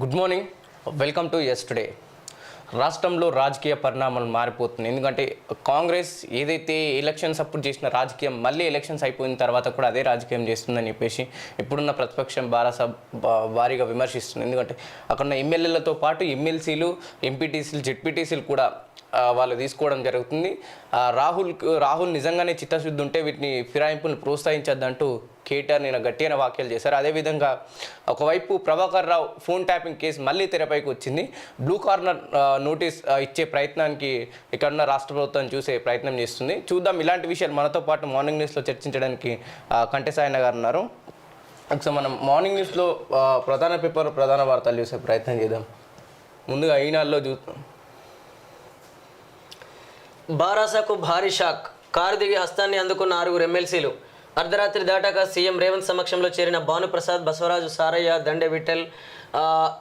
Good morning. Welcome to S today. రాష్ట్రంలో రాజకీయ పరిణామాలు మారిపోతున్నాయి. ఎందుకంటే కాంగ్రెస్ ఏదైతే ఎలక్షన్స్ అప్పుడు చేసిన రాజకీయం మళ్ళీ ఎలక్షన్స్ అయిపోయిన తర్వాత కూడా అదే రాజకీయం చేస్తుందని చెప్పేసి ఇప్పుడున్న ప్రతిపక్షం భారత భారీగా విమర్శిస్తుంది. ఎందుకంటే అక్కడ ఉన్న ఎమ్మెల్యేలతో పాటు ఎమ్మెల్సీలు ఎంపీటీసీలు జెడ్పీటీసీలు కూడా వాళ్ళు తీసుకోవడం జరుగుతుంది. రాహుల్ రాహుల్ నిజంగానే చిత్తశుద్ధి ఉంటే వీటిని ఫిరాయింపుని ప్రోత్సహించద్దంటూ కేటీఆర్ నేను గట్టిన వ్యాఖ్యలు చేశారు. అదేవిధంగా ఒకవైపు Prabhakar Rao phone tapping case మళ్ళీ తెరపైకి వచ్చింది. బ్లూ కార్నర్ నోటీస్ ఇచ్చే ప్రయత్నానికి ఇక్కడ ఉన్న రాష్ట్ర ప్రభుత్వం చూసే ప్రయత్నం చేస్తుంది. చూద్దాం ఇలాంటి విషయాలు మనతో పాటు మార్నింగ్ న్యూస్లో చర్చించడానికి ఆ, గారు ఉన్నారు ఒకసారి మనం మార్నింగ్ న్యూస్లో ప్రధాన పేపర్ ప్రధాన వార్తలు చూసే ప్రయత్నం చేద్దాం. ముందుగా ఈనాడులో చూద్దాం. బారాసకు భారీ షాక్. కారు దిగి హస్తాన్ని అందుకున్న ఆరుగురు ఎమ్మెల్సీలు. అర్ధరాత్రి దాటాక సీఎం రేవంత్ సమక్షంలో చేరిన భానుప్రసాద్ బసవరాజు సారయ్య దండె విఠల్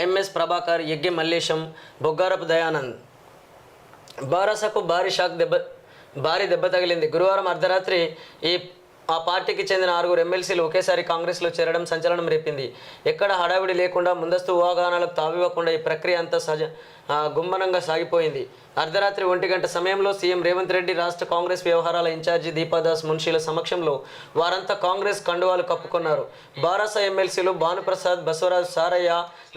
ఎంఎస్ ప్రభాకర్ యజ్ఞ మల్లేశం బొగ్గారపు దయానంద్. బారాసకు భారీ షాక్ దెబ్బ భారీ దెబ్బ తగిలింది. గురువారం అర్ధరాత్రి ఈ ఆ పార్టీకి చెందిన ఆరుగురు ఎమ్మెల్సీలు ఒకేసారి కాంగ్రెస్లో చేరడం సంచలనం రేపింది. ఎక్కడ హడావిడి లేకుండా ముందస్తు ఊహాగానాలకు తావివ్వకుండా ఈ ప్రక్రియ అంతా సహజ గుమ్మనంగా సాగిపోయింది. అర్ధరాత్రి ఒంటి గంట సమయంలో సీఎం రేవంత్ రెడ్డి రాష్ట్ర కాంగ్రెస్ వ్యవహారాల ఇన్ఛార్జి దీపాదాస్ మున్షీల సమక్షంలో వారంతా కాంగ్రెస్ కండువాలు కప్పుకున్నారు. బారాస ఎమ్మెల్సీలు భానుప్రసాద్ బసవరాజ్ సారయ్య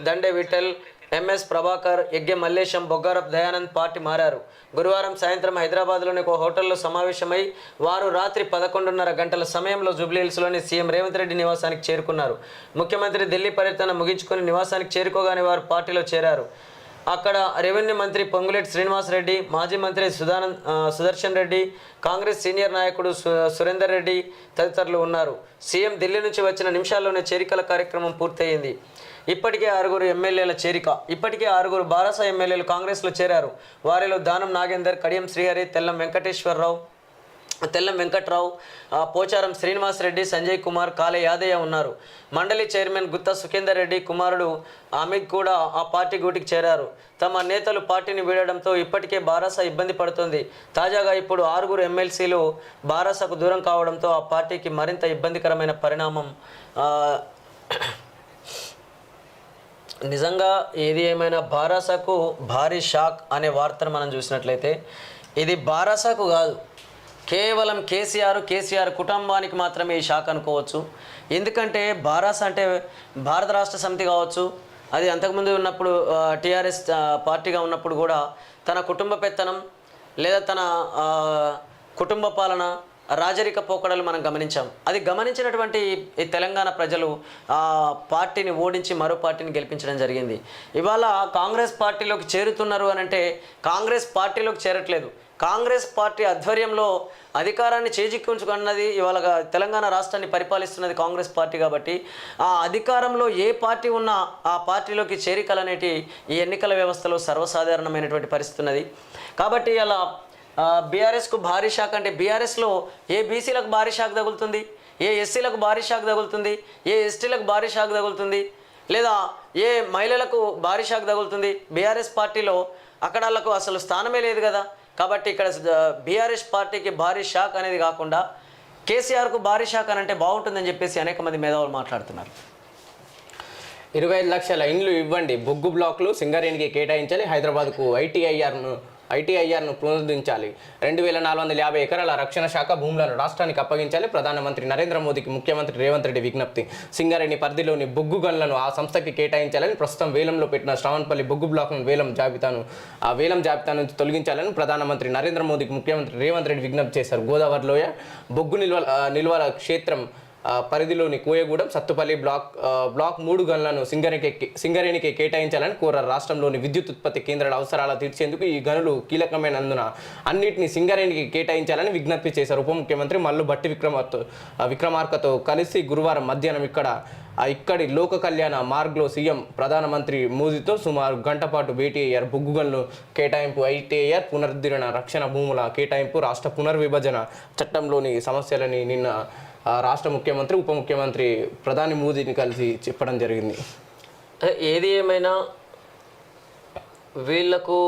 దండే విఠల్ ఎంఎస్ ప్రభాకర్ యజ్ఞ మల్లేశం బొగ్గారప్ దయానంద్ పార్టీ మారారు. గురువారం సాయంత్రం హైదరాబాద్లోని ఒక హోటల్లో సమావేశమై వారు రాత్రి పదకొండున్నర గంటల సమయంలో జూబ్లీహిల్స్లోని సీఎం రేవంత్ రెడ్డి నివాసానికి చేరుకున్నారు. ముఖ్యమంత్రి ఢిల్లీ పర్యటన ముగించుకుని నివాసానికి చేరుకోగానే వారు పార్టీలో చేరారు. అక్కడ రెవెన్యూ మంత్రి పొంగులేటి శ్రీనివాసరెడ్డి మాజీ మంత్రి సుధానంద్ సుదర్శన్ రెడ్డి కాంగ్రెస్ సీనియర్ నాయకుడు సు సురేందర్ రెడ్డి తదితరులు ఉన్నారు. సీఎం ఢిల్లీ నుంచి వచ్చిన నిమిషాల్లోనే చేరికల కార్యక్రమం పూర్తయింది. ఇప్పటికే ఆరుగురు ఎమ్మెల్యేల చేరిక. ఇప్పటికే ఆరుగురు బారాస ఎమ్మెల్యేలు కాంగ్రెస్లో చేరారు. వారిలో దానం నాగేందర్ కడియం శ్రీహరి తెల్లం వెంకటేశ్వరరావు తెల్లం వెంకట్రావు ఆ, పోచారం శ్రీనివాసరెడ్డి సంజయ్ కుమార్ కాలే యాదయ్య ఉన్నారు. మండలి చైర్మన్ గుత్తా సుఖేందర్ రెడ్డి కుమారుడు అమిత్ కూడా ఆ పార్టీ గూటికి చేరారు. తమ నేతలు పార్టీని వీడడంతో ఇప్పటికే బారాస ఇబ్బంది పడుతుంది. తాజాగా ఇప్పుడు ఆరుగురు ఎమ్మెల్సీలు బారాసకు దూరం కావడంతో ఆ పార్టీకి మరింత ఇబ్బందికరమైన పరిణామం నిజంగా ఏది ఏమైనా బారాసకు భారీ షాక్ అనే వార్తను మనం చూసినట్లయితే ఇది బారాసాకు కాదు. కేవలం కేసీఆర్ కేసీఆర్ కుటుంబానికి మాత్రమే ఈ షాక్ అనుకోవచ్చు. ఎందుకంటే బారాస అంటే భారత రాష్ట్ర సమితి కావచ్చు అది అంతకుముందు ఉన్నప్పుడు టీఆర్ఎస్ పార్టీగా ఉన్నప్పుడు కూడా తన కుటుంబ పెత్తనం లేదా తన కుటుంబ పాలన రాజరిక పోకడలు మనం గమనించాం. అది గమనించినటువంటి ఈ తెలంగాణ ప్రజలు ఆ పార్టీని ఓడించి మరో పార్టీని గెలిపించడం జరిగింది. ఇవాళ కాంగ్రెస్ పార్టీలోకి చేరుతున్నారు అని అంటే కాంగ్రెస్ పార్టీలోకి చేరట్లేదు. కాంగ్రెస్ పార్టీ ఆధ్వర్యంలో అధికారాన్ని చేజిక్కించుకున్నది ఇవాళ తెలంగాణ రాష్ట్రాన్ని పరిపాలిస్తున్నది కాంగ్రెస్ పార్టీ కాబట్టి ఆ అధికారంలో ఏ పార్టీ ఉన్నా ఆ పార్టీలోకి చేరికలు అనేటి ఈ ఎన్నికల వ్యవస్థలో సర్వసాధారణమైనటువంటి పరిస్థితి ఉన్నది. కాబట్టి అలా బీఆర్ఎస్కు భారీ షాక్ అంటే బీఆర్ఎస్లో ఏ బీసీలకు భారీ షాక్ తగులుతుంది? ఏ ఎస్సీలకు భారీ షాక్ తగులుతుంది? ఏ ఎస్టీలకు భారీ షాక్ తగులుతుంది? లేదా ఏ మహిళలకు భారీ షాక్ తగులుతుంది? బీఆర్ఎస్ పార్టీలో అక్కడ వాళ్ళకు అసలు స్థానమే లేదు కదా. కాబట్టి ఇక్కడ బీఆర్ఎస్ పార్టీకి భారీ షాక్ అనేది కాకుండా కేసీఆర్కు భారీ షాక్ అని అంటే బాగుంటుందని చెప్పేసి అనేక మంది మేధావులు మాట్లాడుతున్నారు. ఇరవై ఐదు లక్షల ఇండ్లు ఇవ్వండి. బొగ్గు బ్లాక్లు సింగరేణికి కేటాయించాలి. హైదరాబాద్కు ఐటీఐఆర్ను ఐటీఐఆర్ను పునరుద్ధరించాలి. రెండు వేల నాలుగు వందల యాభై ఎకరాల రక్షణ శాఖ భూములను రాష్ట్రానికి అప్పగించాలి. ప్రధానమంత్రి నరేంద్ర మోదీకి ముఖ్యమంత్రి రేవంత్ రెడ్డి విజ్ఞప్తి. సింగారెడ్డి పరిధిలోని బొగ్గు గన్లను ఆ సంస్థకి కేటాయించాలని ప్రస్తుతం వేలంలో పెట్టిన శ్రావణపల్లి బొగ్గు బ్లాక్ను వేలం జాబితాను ఆ వేలం జాబితా నుంచి తొలగించాలని ప్రధానమంత్రి నరేంద్ర మోదీకి ముఖ్యమంత్రి రేవంత్ రెడ్డి విజ్ఞప్తి చేశారు. గోదావరిలోయ బొగ్గు నిల్వ నిల్వల క్షేత్రం పరిధిలోని కోయగూడెం సత్తుపల్లి బ్లాక్ బ్లాక్ మూడు గనులను సింగరేణికి సింగరేణికి కేటాయించాలని కోరారు. రాష్ట్రంలోని విద్యుత్ ఉత్పత్తి కేంద్రాల అవసరాలు తీర్చేందుకు ఈ గనులు కీలకమైనందున అన్నింటిని సింగరేణికి కేటాయించాలని విజ్ఞప్తి చేశారు. ఉప ముఖ్యమంత్రి మల్లు బట్టి విక్రమతో విక్రమార్కతో కలిసి గురువారం మధ్యాహ్నం ఇక్కడ ఇక్కడి లోక కళ్యాణ మార్గ్లో సీఎం ప్రధానమంత్రి మోదీతో సుమారు గంట పాటు భేటీ అయ్యారు. బొగ్గు గనులు కేటాయింపు ఐటీఐఆర్ పునరుద్ధరణ రక్షణ భూముల కేటాయింపు రాష్ట్ర పునర్విభజన చట్టంలోని సమస్యలని నిన్న రాష్ట్ర ముఖ్యమంత్రి ఉప ముఖ్యమంత్రి ప్రధాని మోదీని కలిసి చెప్పడం జరిగింది. ఏది ఏమైనా వీళ్ళకు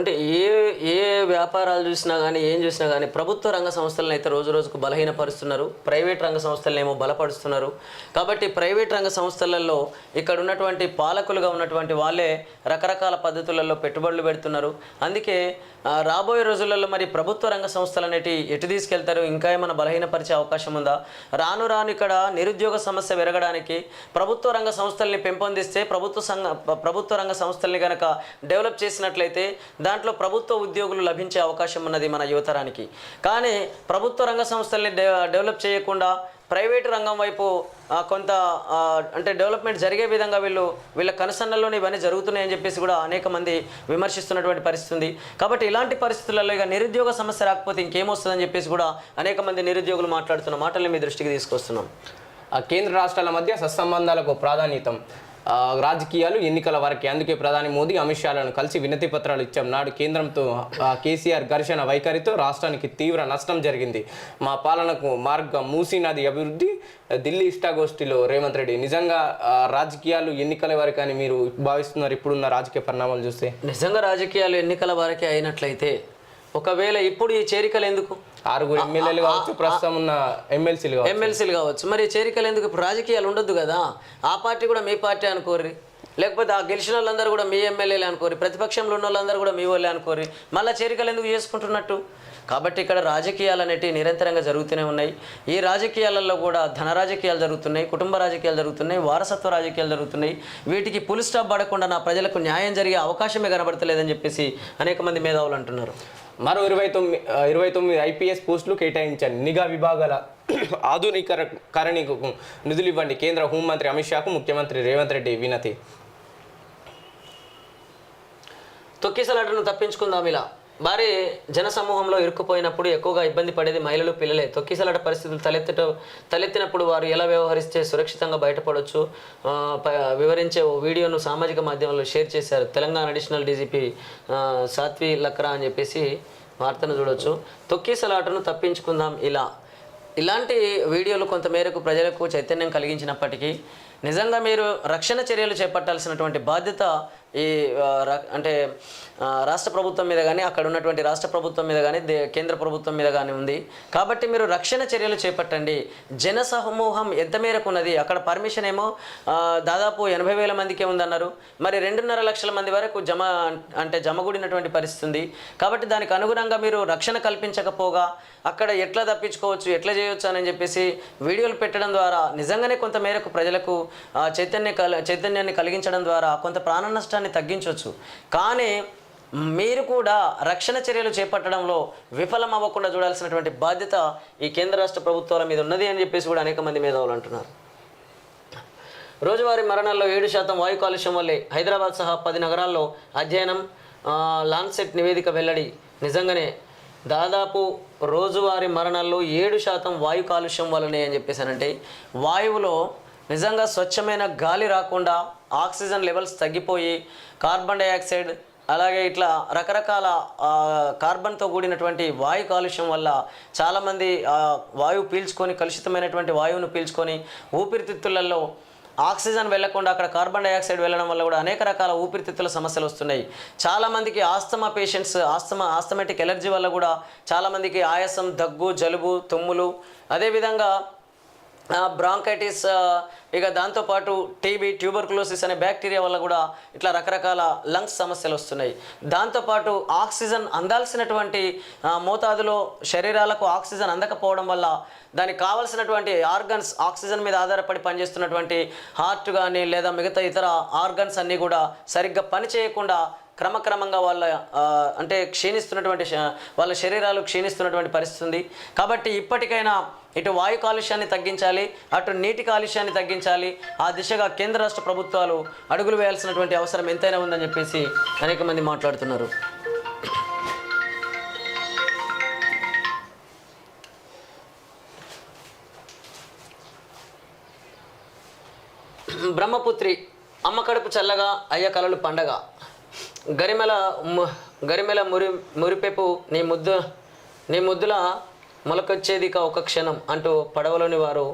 అంటే ఏ ఏ వ్యాపారాలు చూసినా కానీ ఏం చూసినా కానీ ప్రభుత్వ రంగ సంస్థలను అయితే రోజు రోజుకు బలహీనపరుస్తున్నారు. ప్రైవేట్ రంగ సంస్థలను ఏమో బలపరుస్తున్నారు. కాబట్టి ప్రైవేట్ రంగ సంస్థలలో ఇక్కడ ఉన్నటువంటి పాలకులుగా ఉన్నటువంటి వాళ్ళే రకరకాల పద్ధతులలో పెట్టుబడులు పెడుతున్నారు. అందుకే రాబోయే రోజులలో మరి ప్రభుత్వ రంగ సంస్థలు అనేటి ఎటు తీసుకెళ్తారు? ఇంకా ఏమైనా బలహీనపరిచే అవకాశం ఉందా? రాను రాను ఇక్కడ నిరుద్యోగ సమస్య పెరగడానికి ప్రభుత్వ రంగ సంస్థల్ని పెంపొందిస్తే ప్రభుత్వ సంఘ ప్రభుత్వ రంగ సంస్థల్ని కనుక డెవలప్ చేసినట్లయితే దాంట్లో ప్రభుత్వ ఉద్యోగులు లభించే అవకాశం ఉన్నది మన యువతరానికి. కానీ ప్రభుత్వ రంగ సంస్థల్ని డెవలప్ చేయకుండా ప్రైవేట్ రంగం వైపు కొంత అంటే డెవలప్మెంట్ జరిగే విధంగా వీళ్ళు వీళ్ళ కనుసన్నల్లోనే ఇవన్నీ జరుగుతున్నాయని చెప్పేసి కూడా అనేక మంది విమర్శిస్తున్నటువంటి పరిస్థితి ఉంది. కాబట్టి ఇలాంటి పరిస్థితులలో ఇక నిరుద్యోగ సమస్య రాకపోతే ఇంకేమొస్తుందని చెప్పేసి కూడా అనేక మంది నిరుద్యోగులు మాట్లాడుతున్న మాటల్ని మీ దృష్టికి తీసుకొస్తున్నాం. ఆ కేంద్ర రాష్ట్రాల మధ్య సత్సంబంధాలకు ప్రాధాన్యతం. రాజకీయాలు ఎన్నికల వరకే. అందుకే ప్రధాని మోదీ అమిత్ షాలను కలిసి వినతి పత్రాలు ఇచ్చాం. నాడు కేంద్రంతో కేసీఆర్ ఘర్షణ వైఖరితో రాష్ట్రానికి తీవ్ర నష్టం జరిగింది. మా పాలనకు మార్గం మూసీ నది అభివృద్ధి. ఢిల్లీ ఇష్టాగోష్ఠిలో రేవంత్ రెడ్డి. నిజంగా రాజకీయాలు ఎన్నికల వరకు అని మీరు భావిస్తున్నారు ఇప్పుడున్న రాజకీయ పరిణామాలు చూస్తే? నిజంగా రాజకీయాలు ఎన్నికల వరకే అయినట్లయితే ఒకవేళ ఇప్పుడు ఈ చేరికలు ఎందుకు? ఆరుగురు ఎమ్మెల్యేలు కావచ్చు ప్రస్తుతం ఉన్న ఎమ్మెల్సీలు ఎమ్మెల్సీలు కావచ్చు. మరి చేరికలు ఎందుకు? ఇప్పుడు రాజకీయాలు ఉండొద్దు కదా. ఆ పార్టీ కూడా మీ పార్టీ అనుకోర్రి. లేకపోతే ఆ గెలిచిన వాళ్ళందరూ కూడా మీ ఎమ్మెల్యేలే అనుకోరి ప్రతిపక్షంలో ఉన్న వాళ్ళందరూ కూడా మీ వాళ్ళే అనుకోరి మళ్ళీ చేరికలు ఎందుకు చేసుకుంటున్నట్టు? కాబట్టి ఇక్కడ రాజకీయాలు అనేటివి నిరంతరంగా జరుగుతూనే ఉన్నాయి. ఈ రాజకీయాలలో కూడా ధన రాజకీయాలు జరుగుతున్నాయి కుటుంబ రాజకీయాలు జరుగుతున్నాయి వారసత్వ రాజకీయాలు జరుగుతున్నాయి. వీటికి పులి స్టాప్ పడకుండా నా ప్రజలకు న్యాయం జరిగే అవకాశమే కనబడతలేదని చెప్పేసి అనేక మంది మేధావులు అంటున్నారు. మరో ఇరవై తొమ్మిది ఇరవై తొమ్మిది ఐపీఎస్ పోస్టులు కేటాయించండి నిఘా విభాగాల ఆధునీకరణకు నిధులు ఇవ్వండి కేంద్ర హోంమంత్రి అమిత్ షాకు ముఖ్యమంత్రి రేవంత్ రెడ్డి వినతి. తొక్కిసలాటను తప్పించుకుందాం ఇలా. భారీ జనసమూహంలో ఇరుక్కుపోయినప్పుడు ఎక్కువగా ఇబ్బంది పడేది మహిళలు పిల్లలే. తొక్కిసలాట పరిస్థితులు తలెత్తట తలెత్తినప్పుడు వారు ఎలా వ్యవహరిస్తే సురక్షితంగా బయటపడవచ్చు ప- వివరించే ఓ వీడియోను సామాజిక మాధ్యమంలో షేర్ చేశారు తెలంగాణ అడిషనల్ డీజీపీ సాత్వి లక్రా అని చెప్పేసి వార్తను చూడొచ్చు. తొక్కిసలాటను తప్పించుకుందాం ఇలా. ఇలాంటి వీడియోలు కొంతమేరకు ప్రజలకు చైతన్యం కలిగించినప్పటికీ నిజంగా మీరు రక్షణ చర్యలు చేపట్టాల్సినటువంటి బాధ్యత ఈ ర- అంటే రాష్ట్ర ప్రభుత్వం మీద కానీ అక్కడ ఉన్నటువంటి రాష్ట్ర ప్రభుత్వం మీద కానీ దే- కేంద్ర ప్రభుత్వం మీద కానీ ఉంది. కాబట్టి మీరు రక్షణ చర్యలు చేపట్టండి. జన సమూహం ఎంత మేరకు ఉన్నది? అక్కడ పర్మిషన్ ఏమో దాదాపు ఎనభై వేల మందికే ఉందన్నారు. మరి రెండున్నర లక్షల మంది వరకు జమ అంటే జమగూడినటువంటి పరిస్థితి ఉంది. కాబట్టి దానికి అనుగుణంగా మీరు రక్షణ కల్పించకపోగా అక్కడ ఎట్లా తప్పించుకోవచ్చు ఎట్లా చేయొచ్చు అని చెప్పేసి వీడియోలు పెట్టడం ద్వారా నిజంగానే కొంత మేరకు ప్రజలకు చైతన్య కల చైతన్యాన్ని కలిగించడం ద్వారా కొంత ప్రాణ నష్టాన్ని తగ్గించవచ్చు కానీ మీరు కూడా రక్షణ చర్యలు చేపట్టడంలో విఫలం అవ్వకుండా చూడాల్సినటువంటి బాధ్యత ఈ కేంద్ర రాష్ట్ర ప్రభుత్వాల మీద ఉన్నది అని చెప్పేసి కూడా అనేక మంది మేధావులు అంటున్నారు. రోజువారీ మరణాల్లో ఏడు శాతం వాయు కాలుష్యం వల్లే హైదరాబాద్ సహా పది నగరాల్లో అధ్యయనం లాన్సెట్ నివేదిక వెల్లడి. నిజంగానే దాదాపు రోజువారీ మరణాల్లో ఏడు శాతం వాయు కాలుష్యం వల్లనే అని చెప్పేసానంటే వాయువులో నిజంగా స్వచ్ఛమైన గాలి రాకుండా ఆక్సిజన్ లెవెల్స్ తగ్గిపోయి కార్బన్ డైఆక్సైడ్ అలాగే ఇట్లా రకరకాల కార్బన్తో కూడినటువంటి వాయు కాలుష్యం వల్ల చాలామంది వాయువు పీల్చుకొని కలుషితమైనటువంటి వాయువును పీల్చుకొని ఊపిరితిత్తులలో ఆక్సిజన్ వెళ్ళకుండా అక్కడ కార్బన్ డైఆక్సైడ్ వెళ్ళడం వల్ల కూడా అనేక రకాల ఊపిరితిత్తుల సమస్యలు వస్తున్నాయి. చాలామందికి asthma patients asthma asthmatic allergy వల్ల కూడా చాలామందికి ఆయాసం దగ్గు జలుబు తుమ్ములు అదేవిధంగా బ్రాంకైటిస్ ఇక దాంతోపాటు టీబీ ట్యూబర్కులోసిస్ అనే బ్యాక్టీరియా వల్ల కూడా ఇట్లా రకరకాల లంగ్స్ సమస్యలు వస్తున్నాయి. దాంతోపాటు ఆక్సిజన్ అందాల్సినటువంటి మోతాదులో శరీరాలకు ఆక్సిజన్ అందకపోవడం వల్ల దానికి కావలసినటువంటి ఆర్గన్స్ ఆక్సిజన్ మీద ఆధారపడి పనిచేస్తున్నటువంటి హార్ట్ కానీ లేదా మిగతా ఇతర ఆర్గన్స్ అన్నీ కూడా సరిగ్గా పని చేయకుండా క్రమక్రమంగా వాళ్ళ అంటే క్షీణిస్తున్నటువంటి వాళ్ళ శరీరాలు క్షీణిస్తున్నటువంటి పరిస్థితి ఉంది. కాబట్టి ఇప్పటికైనా ఇటు వాయు కాలుష్యాన్ని తగ్గించాలి అటు నీటి కాలుష్యాన్ని తగ్గించాలి ఆ దిశగా కేంద్ర రాష్ట్ర ప్రభుత్వాలు అడుగులు వేయాల్సినటువంటి అవసరం ఎంతైనా ఉందని చెప్పేసి అనేక మంది మాట్లాడుతున్నారు. బ్రహ్మపుత్రి అమ్మ కడుపు చల్లగా అయ్య కలలు పండగ. గరిమెల ము- గరిమెల మురి మురిపెపు నీ ముద్దు నీ ముద్దుల మొలకొచ్చేది ఒక క్షణం అంటూ పడవలోని వారు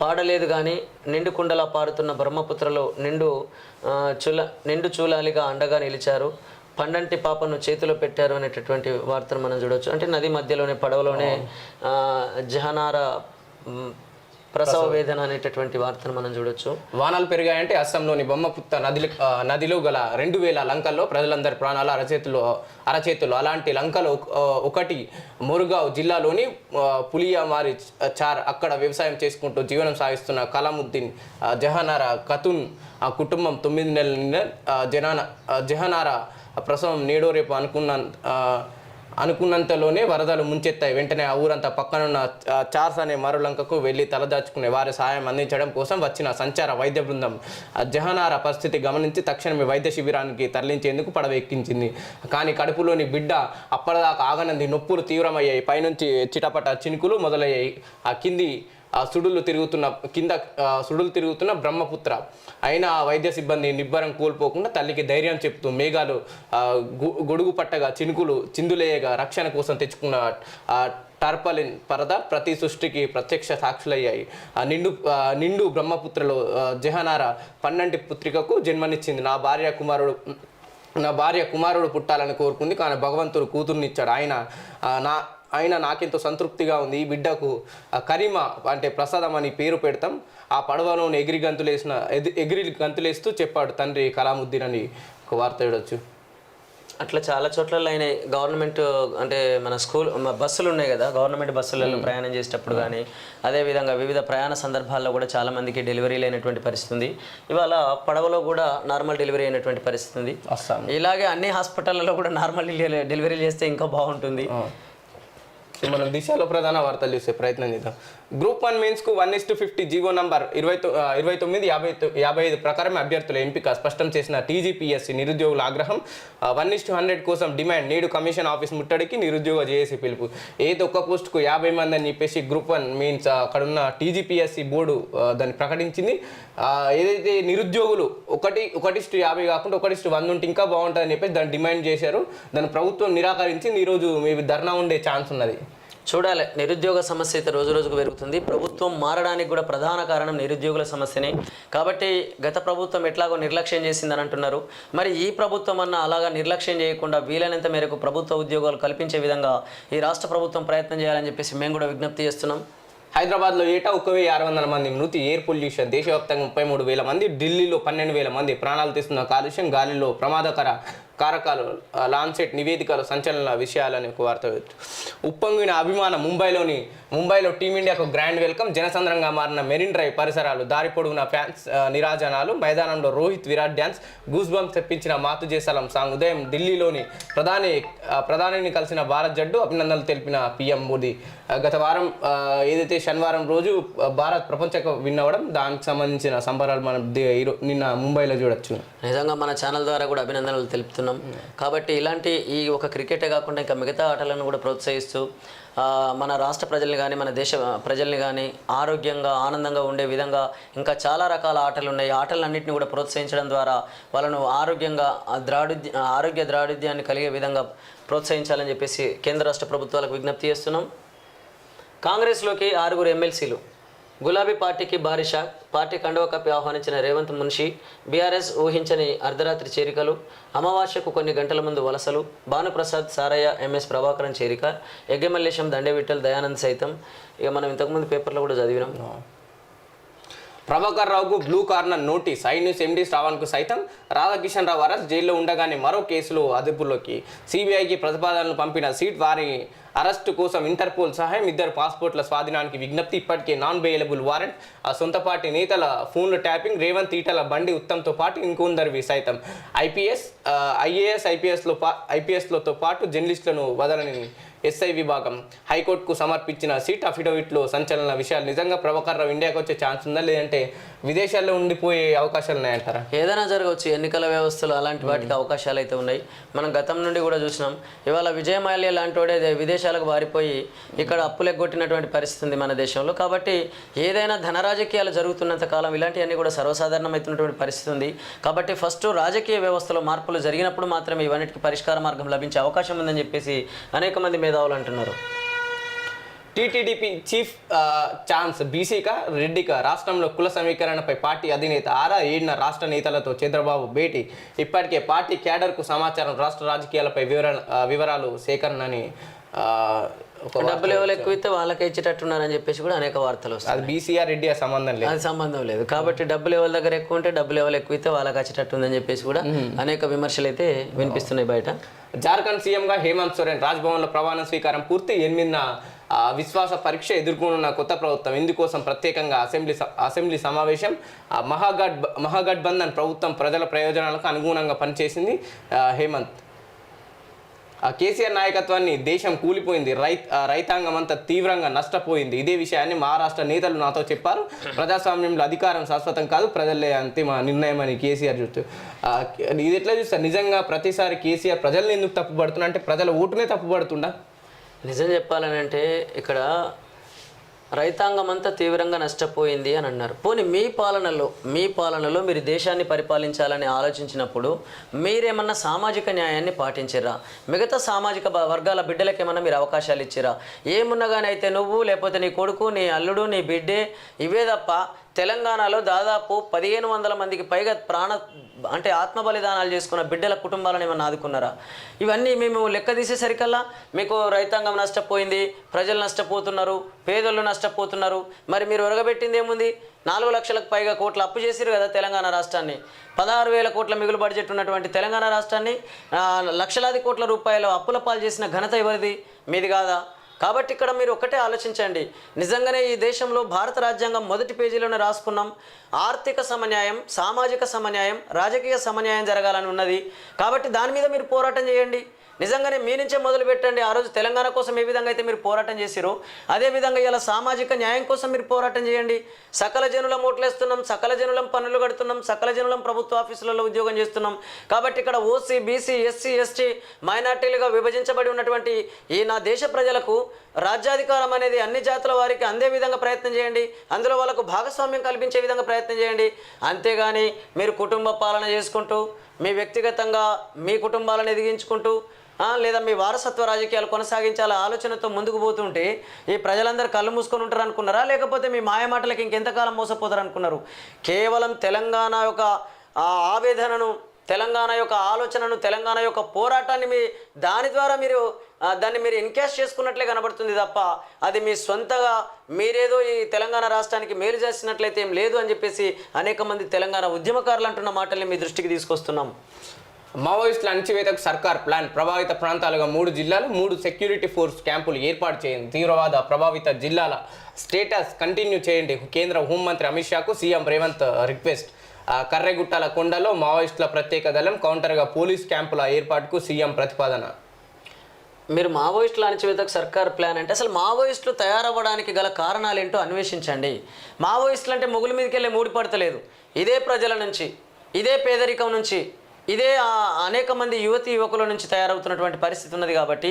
పాడలేదు కానీ నిండు కుండలా పారుతున్న బ్రహ్మపుత్రలో నిండు చుల నిండు చూలాలిగా అండగా నిలిచారు. పండంటి పాపను చేతిలో పెట్టారు అనేటటువంటి వార్తను మనం చూడొచ్చు. అంటే నది మధ్యలోనే పడవలోనే జహనార ప్రసవ వేదన అనేటటువంటి వార్తను మనం చూడొచ్చు. వానాలు పెరిగాయంటే అస్సాంలోని బొమ్మపుత్త నదిలో నదిలో గల రెండు వేల లంకల్లో ప్రజలందరి ప్రాణాలు అరచేతులు అరచేతులు. అలాంటి లంకలో ఒకటి మురుగావ్ జిల్లాలోని పులియామారి చార్ అక్కడ వ్యవసాయం చేసుకుంటూ జీవనం సాగిస్తున్న కలాముద్దీన్ జహానారా ఖతున్ ఆ కుటుంబం తొమ్మిది నెలల జనాన జహానారా ప్రసవం నేడో రేపు అనుకున్న అనుకున్నంతలోనే వరదలు ముంచెత్తాయి. వెంటనే ఆ ఊరంతా పక్కనున్న చార్స్ అనే మరులంకకు వెళ్ళి తలదాచుకునే వారి సహాయం అందించడం కోసం వచ్చిన సంచార వైద్య బృందం. జహనార పరిస్థితి గమనించి తక్షణమే వైద్య శిబిరానికి తరలించేందుకు పడవ ఎక్కించింది కానీ కడుపులోని బిడ్డ అప్పటిదాకా ఆగనంది నొప్పులు తీవ్రమయ్యాయి. పైనుంచి చిటపట చినుకులు మొదలయ్యాయి. ఆ కింది ఆ సుడులు తిరుగుతున్న కింద సుడులు తిరుగుతున్న బ్రహ్మపుత్ర. అయినా ఆ వైద్య సిబ్బంది నిబ్బరం కోల్పోకుండా తల్లికి ధైర్యం చెప్తూ మేఘాలు గు- గొడుగు పట్టగా చినుకులు చిందులేయగా రక్షణ కోసం తెచ్చుకున్న టార్పలిన్ పరద ప్రతి సృష్టికి ప్రత్యక్ష సాక్షులయ్యాయి. ఆ నిండు నిండు బ్రహ్మపుత్రలో జహనారా జహానార పన్నంటి పుత్రికకు జన్మనిచ్చింది. నా భార్య కుమారుడు నా భార్య కుమారుడు పుట్టాలని కోరుకుంది. కానీ భగవంతుడు కూతుర్నిచ్చాడు. ఆయన నా ఆయన నాకెంతో సంతృప్తిగా ఉంది. ఈ బిడ్డకు ఆ, కరీమా అంటే ప్రసాదం అని పేరు పెడతాం. ఆ పడవలోని ఎగిరి గంతులేసిన ఎగిరి గంతులేస్తూ చెప్పాడు తండ్రి కలాముద్దీన్ అని ఒక వార్త చూడొచ్చు. అట్లా చాలా చోట్ల అయినాయి. గవర్నమెంట్ అంటే మన స్కూల్ బస్సులు ఉన్నాయి కదా. గవర్నమెంట్ బస్సులలో ప్రయాణం చేసేటప్పుడు కానీ అదేవిధంగా వివిధ ప్రయాణ సందర్భాల్లో కూడా చాలా మందికి డెలివరీ లేనటువంటి పరిస్థితి ఉంది. ఇవాళ పడవలో కూడా నార్మల్ డెలివరీ అయినటువంటి పరిస్థితి ఉంది. ఇలాగే అన్ని హాస్పిటల్లో కూడా నార్మల్ డెలివరీ చేస్తే ఇంకా బాగుంటుంది. సో మనం దిశలో ప్రధాన వార్తలు చూసే ప్రయత్నం చేద్దాం. Group one మెయిన్స్కు one is to fifty GO number ఇరవై ఇరవై తొమ్మిది యాభై యాభై ఐదు ప్రకారం అభ్యర్థుల ఎంపిక స్పష్టం చేసిన టీజీపీఎస్సీ నిరుద్యోగుల ఆగ్రహం. వన్ ఇస్ టు హండ్రెడ్ కోసం డిమాండ్ నేడు కమిషన్ ఆఫీస్ ముట్టడికి నిరుద్యోగ జేఏసీ పిలుపు. ఏదో ఒక్క పోస్టుకు యాభై మంది అని చెప్పేసి గ్రూప్ వన్ మీన్స్ అక్కడున్న టీజీపీఎస్సీ బోర్డు దాన్ని ప్రకటించింది. ఏదైతే నిరుద్యోగులు ఒకటి ఒకటిస్టు యాభై కాకుండా ఒకటిస్టు వంద ఉంటే ఇంకా బాగుంటుందని చెప్పేసి దాన్ని డిమాండ్ చేశారు. దాన్ని ప్రభుత్వం నిరాకరించింది. ఈరోజు మీ ధర్నా ఉండే ఛాన్స్ ఉన్నది. చూడాలి. నిరుద్యోగ సమస్య అయితే రోజు రోజుకు పెరుగుతుంది. ప్రభుత్వం మారడానికి కూడా ప్రధాన కారణం నిరుద్యోగుల సమస్యనే. కాబట్టి గత ప్రభుత్వం ఎట్లాగో నిర్లక్ష్యం చేసిందని అంటున్నారు. మరి ఈ ప్రభుత్వం అన్న అలాగా నిర్లక్ష్యం చేయకుండా వీలైనంత మేరకు ప్రభుత్వ ఉద్యోగాలు కల్పించే విధంగా ఈ రాష్ట్ర ప్రభుత్వం ప్రయత్నం చేయాలని చెప్పేసి మేము కూడా విజ్ఞప్తి చేస్తున్నాం. హైదరాబాద్లో ఏటా ఒక వెయ్యి ఆరు వందల మంది మృతి ఎయిర్ పొల్యూషన్ దేశవ్యాప్తంగా ముప్పై మూడు వేల మంది ఢిల్లీలో పన్నెండు వేల మంది ప్రాణాలు తీస్తున్న కాలుష్యం గాలిలో ప్రమాదకర కారకాలు లాన్సెట్ నివేదికలు సంచలన విషయాలని ఒక వార్త ఉప్పొంగిన అభిమానం ముంబైలోని ముంబైలో టీమిండియాకు గ్రాండ్ వెల్కమ్ జనసంద్రంగా మారిన మెరిన్ డ్రైవ్ పరిసరాలు దారి పొడవున ఫ్యాన్స్ నిరాజనాలు. మైదానంలో Rohit Virat dance goose bump తెప్పించిన మాతు చేసలం సాంగ్. ఉదయం ఢిల్లీలోని ప్రధాని ప్రధానిని కలిసిన భారత్ జట్టు అభినందనలు తెలిపిన పీఎం మోదీ. గత వారం ఏదైతే శనివారం రోజు భారత్ ప్రపంచ విన్నవడం విన్ అవ్వడం దానికి సంబంధించిన సంబరాలు మనం నిన్న ముంబైలో చూడొచ్చు నిజంగా మన ఛానల్ ద్వారా కూడా అభినందనలు తెలుపుతున్నాం. కాబట్టి ఇలాంటి ఈ ఒక క్రికెటే కాకుండా ఇంకా మిగతా ఆటలను కూడా ప్రోత్సహిస్తూ మన రాష్ట్ర ప్రజల్ని కానీ మన దేశ ప్రజల్ని కానీ ఆరోగ్యంగా ఆనందంగా ఉండే విధంగా ఇంకా చాలా రకాల ఆటలు ఉన్నాయి ఆటలన్నింటినీ కూడా ప్రోత్సహించడం ద్వారా వాళ్ళను ఆరోగ్యంగా ద్రాఢుద్య ఆరోగ్య ద్రాఢుద్యాన్ని కలిగే విధంగా ప్రోత్సహించాలని చెప్పేసి కేంద్ర రాష్ట్ర ప్రభుత్వాలకు విజ్ఞప్తి చేస్తున్నాం. కాంగ్రెస్లోకి ఆరుగురు ఎమ్మెల్సీలు. గులాబీ పార్టీకి భారీ షాక్. పార్టీ కండువ కప్పి ఆహ్వానించిన రేవంత్ మున్షి బీఆర్ఎస్ ఊహించని అర్ధరాత్రి చేరికలు అమావాస్యకు కొన్ని గంటల ముందు వలసలు భానుప్రసాద్ సారయ్య ఎంఎస్ ప్రభాకరన్ చేరిక యజ్ఞమల్లేశం దండేవిట్టల్ దయానంద్ సైతం. ఇక మనం ఇంతకుముందు పేపర్లో కూడా చదివినాం. ప్రభాకర్ రావుకు blue corner notice. I news MD శ్రావణ్కు సైతం రాధాకిషన్ రావు అరెస్ట్ జైల్లో ఉండగానే మరో కేసులో అదుపులోకి. సిబిఐకి ప్రతిపాదనలు పంపిన సీట్ వారి అరెస్టు కోసం ఇంటర్పోల్ సహాయం ఇద్దరు పాస్పోర్ట్ల స్వాధీనానికి విజ్ఞప్తి ఇప్పటికే నాన్ బెయిలబుల్ వారెంట్ ఆ సొంత పార్టీ నేతల ఫోన్లు ట్యాపింగ్ రేవంత్ ఈటల బండి ఉత్తమ్తో పాటు ఇంకొందరివి సైతం. ఐపీఎస్ ఐఏఎస్ ఐపీఎస్లో పా ఐపీఎస్లతో పాటు జర్నలిస్టులను వదలని ఎస్ఐ విభాగం హైకోర్టుకు సమర్పించిన సీట్ అఫిడవిట్లో సంచలన విషయాలు నిజంగా ప్రభాకర్ రావు ఇండియాకి వచ్చే ఛాన్స్ ఉందా లేదంటే విదేశాల్లో ఉండిపోయే అవకాశాలు ఉన్నాయంటారా? ఏదైనా జరగవచ్చు. ఎన్నికల వ్యవస్థలు అలాంటి వాటికి అవకాశాలు అయితే ఉన్నాయి. మనం గతం నుండి కూడా చూసినాం. ఇవాళ విజయమాల్య లాంటి వాడే విదేశాలకు వారిపోయి ఇక్కడ అప్పులు ఎగ్గొట్టినటువంటి పరిస్థితి ఉంది మన దేశంలో. కాబట్టి ఏదైనా ధన రాజకీయాలు జరుగుతున్నంత కాలం ఇలాంటివన్నీ కూడా సర్వసాధారణమవుతున్నటువంటి పరిస్థితి ఉంది. కాబట్టి ఫస్ట్ రాజకీయ వ్యవస్థలో మార్పులు జరిగినప్పుడు మాత్రమే ఇవన్నిటికీ పరిష్కార మార్గం లభించే అవకాశం ఉందని చెప్పేసి అనేక మంది మేధావులు అంటున్నారు టీటీడీపీ చీఫ్ ఛాన్స్ బీసీక రెడ్డికా? రాష్ట్రంలో కుల సమీకరణపై పార్టీ అధినేత ఆరా ఏడిన రాష్ట్ర నేతలతో చంద్రబాబు భేటీ. ఇప్పటికే పార్టీ క్యాడర్కు సమాచారం రాష్ట్ర రాజకీయాలపై వివరణ వివరాలు సేకరణని డబ్బులు ఎవరు ఎక్కువైతే వాళ్ళకే ఇచ్చేటట్టున్నారని చెప్పేసి కూడా అనేక వార్తలు వస్తాయి అది బీసీఆర్ రెడ్డి ఆ సంబంధం లేదు. అది సంబంధం లేదు. కాబట్టి డబ్బులు ఎవరి దగ్గర ఎక్కువ ఉంటే డబ్బులు ఎవరు ఎక్కువైతే వాళ్ళకి వచ్చేటట్టు ఉందని చెప్పేసి కూడా అనేక విమర్శలు అయితే వినిపిస్తున్నాయి బయట. జార్ఖండ్ సీఎంగా హేమంత్ సోరెన్ రాజ్భవన్లో ప్రమాణ స్వీకారం పూర్తి ఎనిమిదిన ఆ, విశ్వాస పరీక్ష ఎదుర్కొనున్న కొత్త ప్రభుత్వం. ఇందుకోసం ప్రత్యేకంగా అసెంబ్లీ అసెంబ్లీ సమావేశం ఆ, మహాగఠ్ మహాగఠబంధన్ ప్రభుత్వం ప్రజల ప్రయోజనాలకు అనుగుణంగా పనిచేసింది హేమంత్. కేసీఆర్ నాయకత్వాన్ని దేశం కూలిపోయింది. రై రైతాంగం అంతా తీవ్రంగా నష్టపోయింది. ఇదే విషయాన్ని మహారాష్ట్ర నేతలు నాతో చెప్పారు. ప్రజాస్వామ్యంలో అధికారం శాశ్వతం కాదు. ప్రజలే అంతిమ నిర్ణయం అని కేసీఆర్ చూస్తూ ఇది ఎట్లా చూస్తారు? నిజంగా ప్రతిసారి కేసీఆర్ ప్రజల్ని ఎందుకు తప్పుపడుతున్నా? అంటే ప్రజల ఓటునే తప్పుపడుతుండ? నిజం చెప్పాలని అంటే ఇక్కడ రైతాంగం అంతా తీవ్రంగా నష్టపోయింది అని అన్నారు. పోనీ మీ పాలనలో మీ పాలనలో మీరు దేశాన్ని పరిపాలించాలని ఆలోచించినప్పుడు మీరేమన్నా సామాజిక న్యాయాన్ని పాటించరా మిగతా సామాజిక వర్గాల బిడ్డలకేమన్నా మీరు అవకాశాలు ఇచ్చిరా ఏమున్నా కానీ అయితే నువ్వు లేకపోతే నీ కొడుకు నీ అల్లుడు నీ బిడ్డే ఇవే తప్ప తెలంగాణలో దాదాపు పదిహేను వందల మందికి పైగా ప్రాణ అంటే ఆత్మ బలిదానాలు చేసుకున్న బిడ్డల కుటుంబాలను ఏమన్నా ఆదుకున్నారా? ఇవన్నీ మేము లెక్క తీసేసరికల్లా మీకు రైతాంగం నష్టపోయింది ప్రజలు నష్టపోతున్నారు పేదలు నష్టపోతున్నారు. మరి మీరు ఒరగబెట్టింది ఏముంది? నాలుగు లక్షలకు పైగా కోట్లు అప్పు చేసిరు కదా తెలంగాణ రాష్ట్రాన్ని. పదహారు వేల కోట్ల మిగులు బడ్జెట్ ఉన్నటువంటి తెలంగాణ రాష్ట్రాన్ని లక్షలాది కోట్ల రూపాయలు అప్పుల పాలు చేసిన ఘనత ఎవరిది? మీది కాదా? కాబట్టి ఇక్కడ మీరు ఒకటే ఆలోచించండి. నిజంగానే ఈ దేశంలో భారత రాజ్యాంగం మొదటి పేజీలోనే రాసుకున్నాం. ఆర్థిక సమన్యాయం సామాజిక సమన్యాయం రాజకీయ సమన్యాయం జరగాలని ఉన్నది. కాబట్టి దాని మీద మీరు పోరాటం చేయండి. నిజంగానే మీ నుంచే మొదలు పెట్టండి. ఆ రోజు తెలంగాణ కోసం ఏ విధంగా అయితే మీరు పోరాటం చేసిరో అదే విధంగా ఇలా సామాజిక న్యాయం కోసం మీరు పోరాటం చేయండి. సకల జనులం ఓట్లేస్తున్నాం సకల జనులం పనులు కడుతున్నాం సకల జనులం ప్రభుత్వ ఆఫీసులలో ఉద్యోగం చేస్తున్నాం. కాబట్టి ఇక్కడ ఓసీ బీసీ ఎస్సీ ఎస్టీ మైనార్టీలుగా విభజించబడి ఉన్నటువంటి ఈ నా దేశ ప్రజలకు రాజ్యాధికారం అనేది అన్ని జాతుల వారికి అందే విధంగా ప్రయత్నం చేయండి. అందులో వాళ్ళకు భాగస్వామ్యం కల్పించే విధంగా ప్రయత్నం చేయండి. అంతేగాని మీరు కుటుంబ పాలన చేసుకుంటూ మీ వ్యక్తిగతంగా మీ కుటుంబాలను ఎదిగించుకుంటూ లేదా మీ వారసత్వ రాజకీయాలు కొనసాగించాల ఆలోచనతో ముందుకు పోతుంటే ఈ ప్రజలందరూ కళ్ళు మూసుకొని ఉంటారు అనుకున్నారా లేకపోతే మీ మాయమాటలకి ఇంకెంతకాలం మోసపోతారు అనుకున్నారు కేవలం తెలంగాణ యొక్క ఆవేదనను తెలంగాణ యొక్క ఆలోచనను తెలంగాణ యొక్క పోరాటాన్ని మీ దాని ద్వారా మీరు దాన్ని మీరు ఎన్కేష్ చేసుకున్నట్లే కనబడుతుంది తప్ప అది మీ సొంతగా మీరేదో ఈ తెలంగాణ రాష్ట్రానికి మేలు చేసినట్లయితే ఏం లేదు అని చెప్పేసి అనేక మంది తెలంగాణ ఉద్యమకారులు అంటున్న మాటల్ని మీ దృష్టికి తీసుకొస్తున్నాం. మావోయిస్టుల అణచివేతకు సర్కార్ ప్లాన్. ప్రభావిత ప్రాంతాలుగా మూడు జిల్లాలు మూడు సెక్యూరిటీ ఫోర్స్ క్యాంపులు ఏర్పాటు చేయండి. తీవ్రవాద ప్రభావిత జిల్లాల స్టేటస్ కంటిన్యూ చేయండి. కేంద్ర హోంమంత్రి అమిత్ షాకు సీఎం రేవంత్ రిక్వెస్ట్. కర్రెగుట్టాల కొండలో మావోయిస్టుల ప్రత్యేక దళం కౌంటర్గా పోలీస్ క్యాంపుల ఏర్పాటుకు సీఎం ప్రతిపాదన. మీరు మావోయిస్టుల అణచివేతకు సర్కార్ ప్లాన్ అంటే అసలు మావోయిస్టులు తయారవ్వడానికి గల కారణాలు ఏంటో అన్వేషించండి. మావోయిస్టులు అంటే ముగుల మీదకి వెళ్ళి మూడి పడతలేదు. ఇదే ప్రజల నుంచి ఇదే పేదరికం నుంచి ఇదే అనేక మంది యువతి యువకుల నుంచి తయారవుతున్నటువంటి పరిస్థితి ఉన్నది కాబట్టి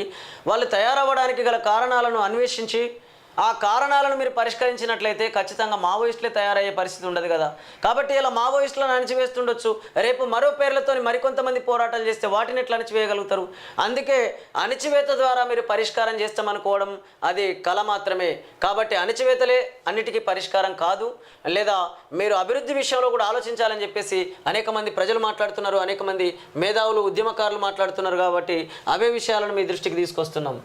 వాళ్ళు తయారవ్వడానికి గల కారణాలను అన్వేషించి ఆ కారణాలను మీరు పరిష్కరించినట్లయితే ఖచ్చితంగా మావోయిస్టులే తయారయ్యే పరిస్థితి ఉండదు కదా. కాబట్టి ఇలా మావోయిస్టులను అణచివేస్తుండొచ్చు. రేపు మరో పేర్లతో మరికొంతమంది పోరాటాలు చేస్తే వాటిని ఎట్లా అణచివేయగలుగుతారు? అందుకే అణచివేత ద్వారా మీరు పరిష్కారం చేస్తామనుకోవడం అది కళ మాత్రమే. కాబట్టి అణచివేతలే అన్నిటికీ పరిష్కారం కాదు. లేదా మీరు అభివృద్ధి విషయంలో కూడా ఆలోచించాలని చెప్పేసి అనేక మంది ప్రజలు మాట్లాడుతున్నారు. అనేక మంది మేధావులు ఉద్యమకారులు మాట్లాడుతున్నారు కాబట్టి అవే విషయాలను మీ దృష్టికి తీసుకొస్తున్నాం.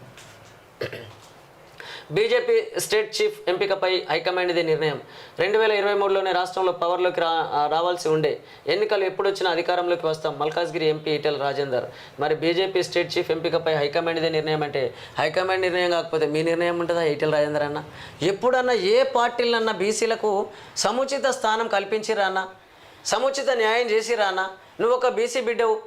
బీజేపీ స్టేట్ చీఫ్ ఎంపికపై హైకమాండ్ది నిర్ణయం. రెండు వేల ఇరవై మూడులోనే రాష్ట్రంలో పవర్లోకి రా రావాల్సి ఉండే ఎన్నికలు ఎప్పుడు వచ్చినా అధికారంలోకి వస్తాం మల్కాజ్గిరి ఎంపీ ఈటెల రాజేందర్. మరి బీజేపీ స్టేట్ చీఫ్ ఎంపికపై హైకమాండ్దే నిర్ణయం అంటే హైకమాండ్ నిర్ణయం కాకపోతే మీ నిర్ణయం ఉంటుందా ఈటెల రాజేందర్ అన్న? ఎప్పుడన్నా ఏ పార్టీలన్నా బీసీలకు సముచిత స్థానం కల్పించిరా అన్న? సముచిత న్యాయం చేసిరా అన్న? నువ్వు ఒక బీసీ బిడ్డవు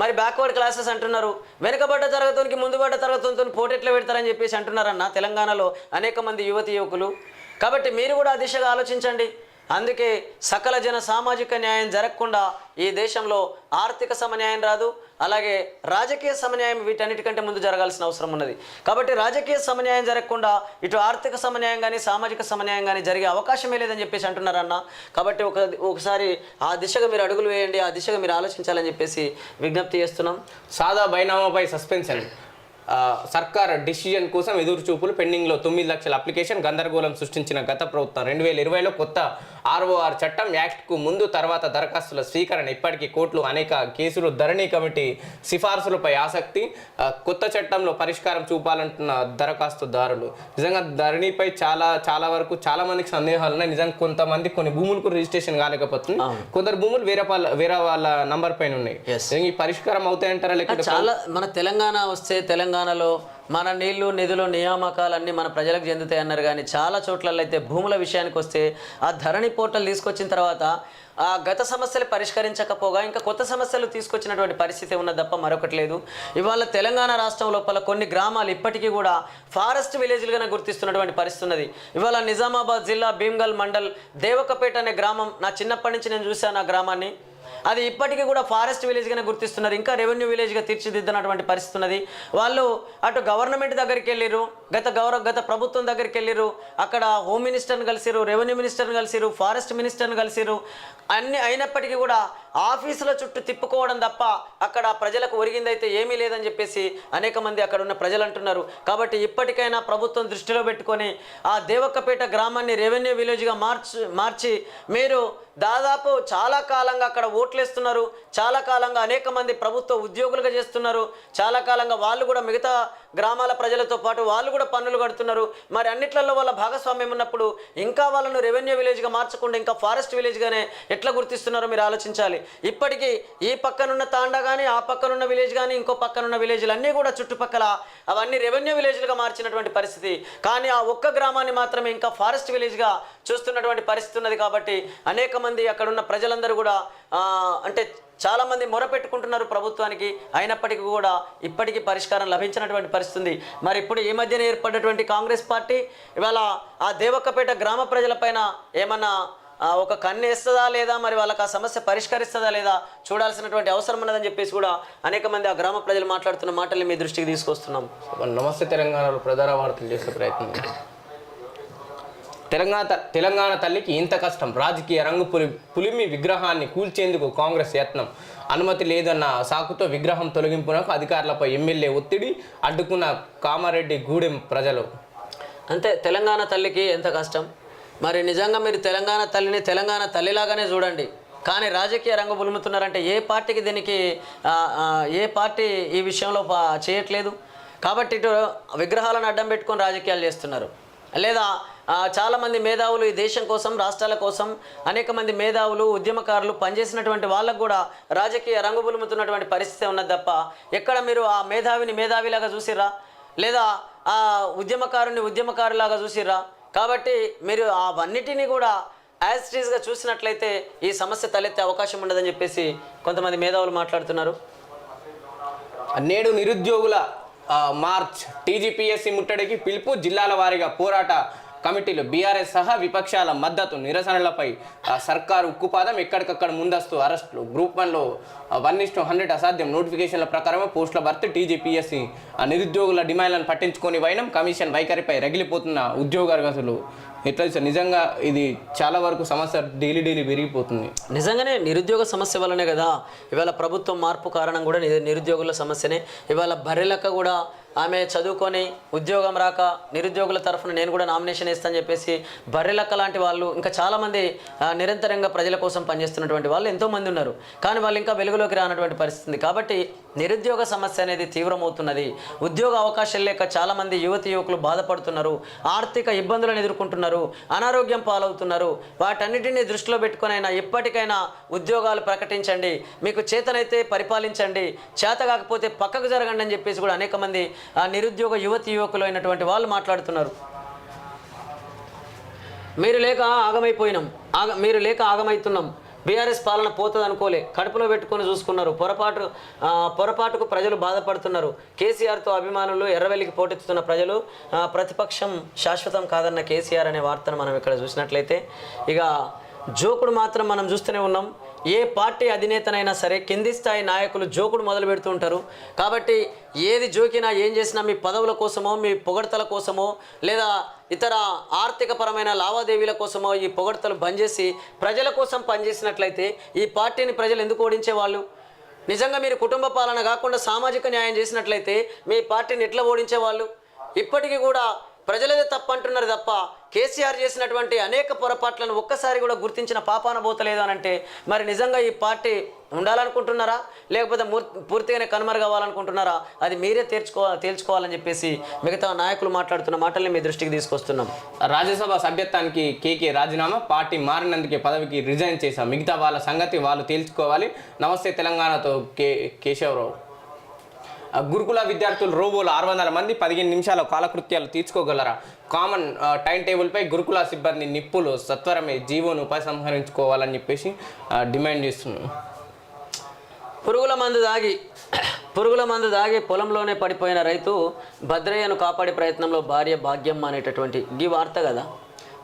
మరి బ్యాక్వర్డ్ క్లాసెస్ అంటున్నారు. వెనుకబడ్డ తరగతునికి ముందుబడ్డ తరగతులతో పోటీ ఎట్లా పెడతారని చెప్పేసి అంటున్నారన్న తెలంగాణలో అనేక మంది యువతి యువకులు. కాబట్టి మీరు కూడా ఆ దిశగా ఆలోచించండి. అందుకే సకల జన సామాజిక న్యాయం జరగకుండా ఈ దేశంలో ఆర్థిక సమన్యాయం రాదు అలాగే రాజకీయ సమన్యాయం వీటన్నిటికంటే ముందు జరగాల్సిన అవసరం ఉన్నది. కాబట్టి రాజకీయ సమన్యాయం జరగకుండా ఇటు ఆర్థిక సమన్యాయం కానీ సామాజిక సమన్యాయం కానీ జరిగే అవకాశమే లేదని చెప్పేసి అంటున్నారన్న కాబట్టి ఒక ఒకసారి ఆ దిశగా మీరు అడుగులు వేయండి ఆ దిశగా మీరు ఆలోచించాలని చెప్పేసి విజ్ఞప్తి చేస్తున్నాం. సాదా బైనామాపై సస్పెన్షన్ సర్కార్ డిసిజన్ కోసం ఎదురు చూపులు పెండింగ్లో తొమ్మిది లక్షల అప్లికేషన్ గందరగోళం సృష్టించిన గత ప్రభుత్వం. రెండు వేల ఇరవైలో కొత్త ఆర్ఓఆర్ చట్టం యాక్ట్కు ముందు తర్వాత దరఖాస్తుల స్వీకరణ ఇప్పటికీ కోర్టులు అనేక కేసులు ధరణి కమిటీ సిఫార్సులపై ఆసక్తి కొత్త చట్టంలో పరిష్కారం చూపాలంటున్న దరఖాస్తుదారులు. నిజంగా ధరణిపై చాలా చాలా వరకు చాలా మందికి సందేహాలు ఉన్నాయి. నిజంగా కొంతమంది కొన్ని భూములకు రిజిస్ట్రేషన్ కాలేకపోతుంది. కొందరు భూములు వేరే వాళ్ళ వేరే వాళ్ళ నంబర్ పైన ఉన్నాయి. ఈ పరిష్కారం అవుతాయంటారా లేకపోతే చాలా మన తెలంగాణ వస్తే తెలంగాణలో మన నీళ్ళు నిధులు నియామకాలన్నీ మన ప్రజలకు చెందుతాయన్నారు కానీ చాలా చోట్లలో అయితే భూముల విషయానికి వస్తే ఆ ధరణి పోర్టల్ తీసుకొచ్చిన తర్వాత ఆ గత సమస్యలు పరిష్కరించకపోగా ఇంకా కొత్త సమస్యలు తీసుకొచ్చినటువంటి పరిస్థితి ఉన్నది తప్ప మరొకటి లేదు. ఇవాళ తెలంగాణ రాష్ట్రం లోపల కొన్ని గ్రామాలు ఇప్పటికీ కూడా ఫారెస్ట్ విలేజ్లుగానే గుర్తిస్తున్నటువంటి పరిస్థితి ఉన్నది. ఇవాళ నిజామాబాద్ జిల్లా భీమ్గల్ మండల్ దేవకపేట అనే గ్రామం నా చిన్నప్పటి నుంచి నేను చూశాను ఆ గ్రామాన్ని. అది ఇప్పటికీ కూడా ఫారెస్ట్ విలేజ్గానే గుర్తిస్తున్నారు. ఇంకా రెవెన్యూ విలేజ్గా తీర్చిదిద్దినటువంటి పరిస్థితి ఉన్నది. వాళ్ళు అటు గవర్నమెంట్ దగ్గరికి వెళ్ళిరు గత గౌరవ గత ప్రభుత్వం దగ్గరికి వెళ్ళిరు అక్కడ హోమ్ మినిస్టర్ని కలిసిరు రెవెన్యూ మినిస్టర్ని కలిసిరు ఫారెస్ట్ మినిస్టర్ని కలిసిరు అన్ని అయినప్పటికీ కూడా ఆఫీసుల చుట్టూ తిప్పుకోవడం తప్ప అక్కడ ప్రజలకు ఒరిగిందైతే ఏమీ లేదని చెప్పేసి అనేక మంది అక్కడ ఉన్న ప్రజలు అంటున్నారు. కాబట్టి ఇప్పటికైనా ప్రభుత్వం దృష్టిలో పెట్టుకొని ఆ దేవక్కపేట గ్రామాన్ని రెవెన్యూ విలేజ్గా మార్చి మార్చి మీరు దాదాపు చాలా కాలంగా అక్కడ ఓట్లేస్తున్నారు. చాలా కాలంగా అనేక మంది ప్రభుత్వ ఉద్యోగులుగా చేస్తున్నారు. చాలా కాలంగా వాళ్ళు కూడా మిగతా గ్రామాల ప్రజలతో పాటు వాళ్ళు కూడా పన్నులు కడుతున్నారు. మరి అన్నిట్లలో వాళ్ళ భాగస్వామ్యం ఉన్నప్పుడు ఇంకా వాళ్ళను రెవెన్యూ విలేజ్గా మార్చకుండా ఇంకా ఫారెస్ట్ విలేజ్గానే ఎట్లా గుర్తిస్తున్నారో మీరు ఆలోచించాలి. ఇప్పటికీ ఈ పక్కనున్న తాండా కానీ ఆ పక్కనున్న విలేజ్ కానీ ఇంకో పక్కనున్న విలేజ్లు అన్నీ కూడా చుట్టుపక్కల అవన్నీ రెవెన్యూ విలేజ్లుగా మార్చినటువంటి పరిస్థితి. కానీ ఆ ఒక్క గ్రామాన్ని మాత్రమే ఇంకా ఫారెస్ట్ విలేజ్గా చూస్తున్నటువంటి పరిస్థితి ఉన్నది కాబట్టి అనేక మంది అక్కడున్న ప్రజలందరూ కూడా అంటే చాలామంది మొరపెట్టుకుంటున్నారు ప్రభుత్వానికి. అయినప్పటికీ కూడా ఇప్పటికీ పరిష్కారం లభించినటువంటి పరిస్థితి ఉంది మరి ఇప్పుడు ఈ మధ్యన ఏర్పడినటువంటి కాంగ్రెస్ పార్టీ ఇవాళ ఆ దేవక్కపేట గ్రామ ప్రజలపైన ఏమన్నా ఒక కన్ను వేస్తుందా లేదా? మరి వాళ్ళకి ఆ సమస్య పరిష్కరిస్తుందా లేదా? చూడాల్సినటువంటి అవసరం ఉన్నదని చెప్పేసి కూడా అనేక మంది ఆ గ్రామ ప్రజలు మాట్లాడుతున్న మాటల్ని మీ దృష్టికి తీసుకొస్తున్నాం. నమస్తే తెలంగాణలో ప్రధాన వార్తలు చేసే ప్రయత్నం. తెలంగాణ త- తెలంగాణ తల్లికి ఇంత కష్టం. రాజకీయ రంగు పులి పులిమి విగ్రహాన్ని కూల్చేందుకు కాంగ్రెస్ యత్నం. అనుమతి లేదన్న సాకుతో విగ్రహం తొలగింపునకు అధికారులపై ఎమ్మెల్యే ఒత్తిడి అడ్డుకున్న కామారెడ్డి గూడెం ప్రజలు. అంతే తెలంగాణ తల్లికి ఎంత కష్టం? మరి నిజంగా మీరు తెలంగాణ తల్లిని తెలంగాణ తల్లిలాగానే చూడండి. కానీ రాజకీయ రంగు బులుముతున్నారంటే ఏ పార్టీకి దీనికి ఏ పార్టీ ఈ విషయంలో పా- చేయట్లేదు? కాబట్టి ఇటు విగ్రహాలను అడ్డం పెట్టుకొని రాజకీయాలు చేస్తున్నారు. లేదా చాలామంది మేధావులు ఈ దేశం కోసం రాష్ట్రాల కోసం అనేక మంది మేధావులు ఉద్యమకారులు పనిచేసినటువంటి వాళ్ళకు కూడా రాజకీయ రంగు పులుముతున్నటువంటి పరిస్థితి ఉన్నది తప్ప ఎక్కడ మీరు ఆ మేధావిని మేధావిలాగా చూసిర్రా? లేదా ఆ ఉద్యమకారుని ఉద్యమకారులాగా చూసిర్రా? కాబట్టి మీరు అవన్నిటినీ కూడా యాజ్ టీజ్గా చూసినట్లయితే ఈ సమస్య తలెత్తే అవకాశం ఉండదని చెప్పేసి కొంతమంది మేధావులు మాట్లాడుతున్నారు. నేడు నిరుద్యోగుల మార్చ్ టీజీపీఎస్సీ ముట్టడికి పిలుపు జిల్లాల వారీగా పోరాట కమిటీలు బీఆర్ఎస్ సహా విపక్షాల మద్దతు నిరసనలపై ఆ, సర్కారు ఉక్కుపాదం ఎక్కడికక్కడ ముందస్తు అరెస్టులు. గ్రూప్ వన్లో వన్ ఇస్టు హండ్రెడ్ అసాధ్యం నోటిఫికేషన్ల ప్రకారమే పోస్టుల భర్తీ టీజీపీఎస్సీ నిరుద్యోగుల డిమాండ్లను పట్టించుకొని వైనం కమిషన్ వైఖరిపై రగిలిపోతున్న ఉద్యోగస్తులు ఎట్లా సార్ నిజంగా ఇది చాలా వరకు సమస్య డైలీ డైలీ పెరిగిపోతుంది. నిజంగానే నిరుద్యోగ సమస్య వల్లనే కదా ఇవాళ ప్రభుత్వం మార్పు కారణం కూడా నిరుద్యోగుల సమస్యనే. ఇవాళ బర్రెలక్క కూడా ఆమె చదువుకొని ఉద్యోగం రాక నిరుద్యోగుల తరఫున నేను కూడా నామినేషన్ వేస్తాను చెప్పేసి బర్రెలక్క లాంటి వాళ్ళు ఇంకా చాలామంది నిరంతరంగా ప్రజల కోసం పనిచేస్తున్నటువంటి వాళ్ళు ఎంతోమంది ఉన్నారు. కానీ వాళ్ళు ఇంకా వెలుగులోకి రానటువంటి పరిస్థితి కాబట్టి నిరుద్యోగ సమస్య అనేది తీవ్రమవుతున్నది. ఉద్యోగ అవకాశాలు లేక చాలామంది యువతి యువకులు బాధపడుతున్నారు. ఆర్థిక ఇబ్బందులను ఎదుర్కొంటున్నారు. అనారోగ్యం పాలవుతున్నారు. వాటన్నిటిని దృష్టిలో పెట్టుకొనైనా ఎప్పటికైనా ఉద్యోగాలు ప్రకటించండి. మీకు చేతనైతే పరిపాలించండి. చేత కాకపోతే పక్కకు జరగండి అని చెప్పేసి కూడా అనేక మంది నిరుద్యోగ యువతి యువకులు అయినటువంటి వాళ్ళు మాట్లాడుతున్నారు. మీరు లేక ఆగమైపోయినాం. ఆగ మీరు లేక ఆగమైతున్నాం. బీఆర్ఎస్ పాలన పోతుంది అనుకోలే కడుపులో పెట్టుకొని చూసుకున్నారు. పొరపాటు పొరపాటుకు ప్రజలు బాధపడుతున్నారు. కేసీఆర్తో అభిమానులు ఎర్రవెల్లికి పోటెత్తుతున్న ప్రజలు ప్రతిపక్షం శాశ్వతం కాదన్న కేసీఆర్ అనే వార్తను మనం ఇక్కడ చూసినట్లయితే ఇక జోకుడు మాత్రం మనం చూస్తూనే ఉన్నాం. ఏ పార్టీ అధినేతనైనా సరే కింది స్థాయి నాయకులు జోకుడు మొదలు పెడుతూ ఉంటారు. కాబట్టి ఏది జోకినా ఏం చేసినా మీ పదవుల కోసమో మీ పొగడతల కోసమో లేదా ఇతర ఆర్థికపరమైన లావాదేవీల కోసమో ఈ పొగడతలు బంద్ చేసి ప్రజల కోసం పనిచేసినట్లయితే ఈ పార్టీని ప్రజలు ఎందుకు ఓడించేవాళ్ళు? నిజంగా మీరు కుటుంబ పాలన కాకుండా సామాజిక న్యాయం చేసినట్లయితే మీ పార్టీని ఎట్లా ఓడించేవాళ్ళు? ఇప్పటికీ కూడా ప్రజలదే తప్పు అంటున్నారు తప్ప కేసీఆర్ చేసినటువంటి అనేక పొరపాట్లను ఒక్కసారి కూడా గుర్తించిన పాపాన పోతలేదు అని అంటే మరి నిజంగా ఈ పార్టీ ఉండాలనుకుంటున్నారా? లేకపోతే పూర్తిగానే కనుమరుగవ్వాలనుకుంటున్నారా అది మీరే తేల్చుకో తేల్చుకోవాలని చెప్పేసి మిగతా నాయకులు మాట్లాడుతున్న మాటల్ని మీ దృష్టికి తీసుకొస్తున్నాం. రాజ్యసభ సభ్యత్వానికి కేకే రాజీనామా పార్టీ మారినందుకే పదవికి రిజైన్ చేశాం. మిగతా వాళ్ళ సంగతి వాళ్ళు తేల్చుకోవాలి. నమస్తే తెలంగాణతో కే కేశవరావు. గురుకుల విద్యార్థులు రోబోలు ఆరు వందల మంది పదిహేను నిమిషాల కాలకృత్యాలు తీర్చుకోగలరా? కామన్ టైం టేబుల్పై గురుకుల సిబ్బంది నిప్పులు సత్వరమే జీవోను ఉపసంహరించుకోవాలని చెప్పేసి డిమాండ్ చేస్తున్నాం పురుగుల మందు దాగి పురుగుల మందు దాగి పొలంలోనే పడిపోయిన రైతు భద్రయ్యను కాపాడే ప్రయత్నంలో భార్య భాగ్యమ్మ అనేటటువంటి ఈ వార్త కదా?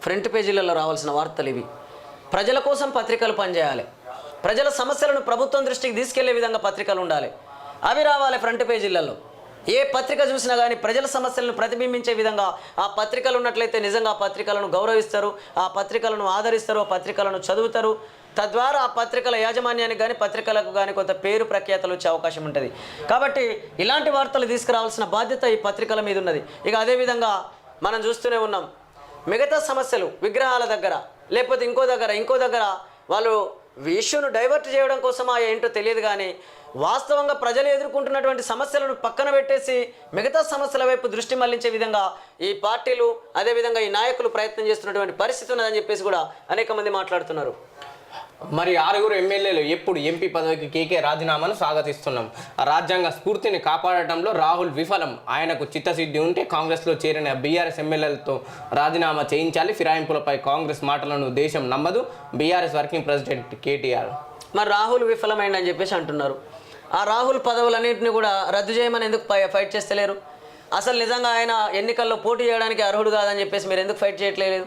ఫ్రంట్ పేజీలలో రావాల్సిన వార్తలు ఇవి. ప్రజల కోసం పత్రికలు పనిచేయాలి. ప్రజల సమస్యలను ప్రభుత్వం దృష్టికి తీసుకెళ్ళే విధంగా పత్రికలు ఉండాలి. అవి రావాలి ఫ్రంట్ పేజీలలో ఏ పత్రిక చూసినా కానీ ప్రజల సమస్యలను ప్రతిబింబించే విధంగా ఆ పత్రికలు ఉన్నట్లయితే నిజంగా ఆ పత్రికలను గౌరవిస్తారు ఆ పత్రికలను ఆదరిస్తారు ఆ పత్రికలను చదువుతారు. తద్వారా ఆ పత్రికల యాజమాన్యానికి కానీ పత్రికలకు కానీ కొంత పేరు ప్రఖ్యాతలు వచ్చే అవకాశం ఉంటుంది. కాబట్టి ఇలాంటి వార్తలు తీసుకురావాల్సిన బాధ్యత ఈ పత్రికల మీద ఉన్నది. ఇక అదేవిధంగా మనం చూస్తూనే ఉన్నాం. మిగతా సమస్యలు విగ్రహాల దగ్గర లేకపోతే ఇంకో దగ్గర ఇంకో దగ్గర వాళ్ళు ఇష్యూను డైవర్ట్ చేయడం కోసమా ఏంటో తెలియదు కానీ వాస్తవంగా ప్రజలు ఎదుర్కొంటున్నటువంటి సమస్యలను పక్కన పెట్టేసి మిగతా సమస్యల వైపు దృష్టి మళ్ళించే విధంగా ఈ పార్టీలు అదేవిధంగా ఈ నాయకులు ప్రయత్నం చేస్తున్నటువంటి పరిస్థితి ఉన్నదని చెప్పేసి కూడా అనేక మంది మాట్లాడుతున్నారు. మరి ఆరుగురు ఎమ్మెల్యేలు ఎప్పుడు ఎంపీ పదవికి కేకే రాజీనామాను స్వాగతిస్తున్నాం. రాజ్యాంగ స్ఫూర్తిని కాపాడటంలో రాహుల్ విఫలం. ఆయనకు చిత్తశుద్ధి ఉంటే కాంగ్రెస్లో చేరిన బీఆర్ఎస్ ఎమ్మెల్యేలతో రాజీనామా చేయించాలి. ఫిరాయింపులపై కాంగ్రెస్ మాటలను దేశం నమ్మదు. BRS working president KTR. మరి రాహుల్ విఫలమైందని చెప్పేసి అంటున్నారు. ఆ రాహుల్ పదవులన్నింటినీ కూడా రద్దు చేయమని ఎందుకు ఫై- ఫైట్ చేస్తలేరు? అసలు నిజంగా ఆయన ఎన్నికల్లో పోటీ చేయడానికి అర్హుడు కాదని చెప్పేసి మీరు ఎందుకు ఫైట్ చేయట్లేదు?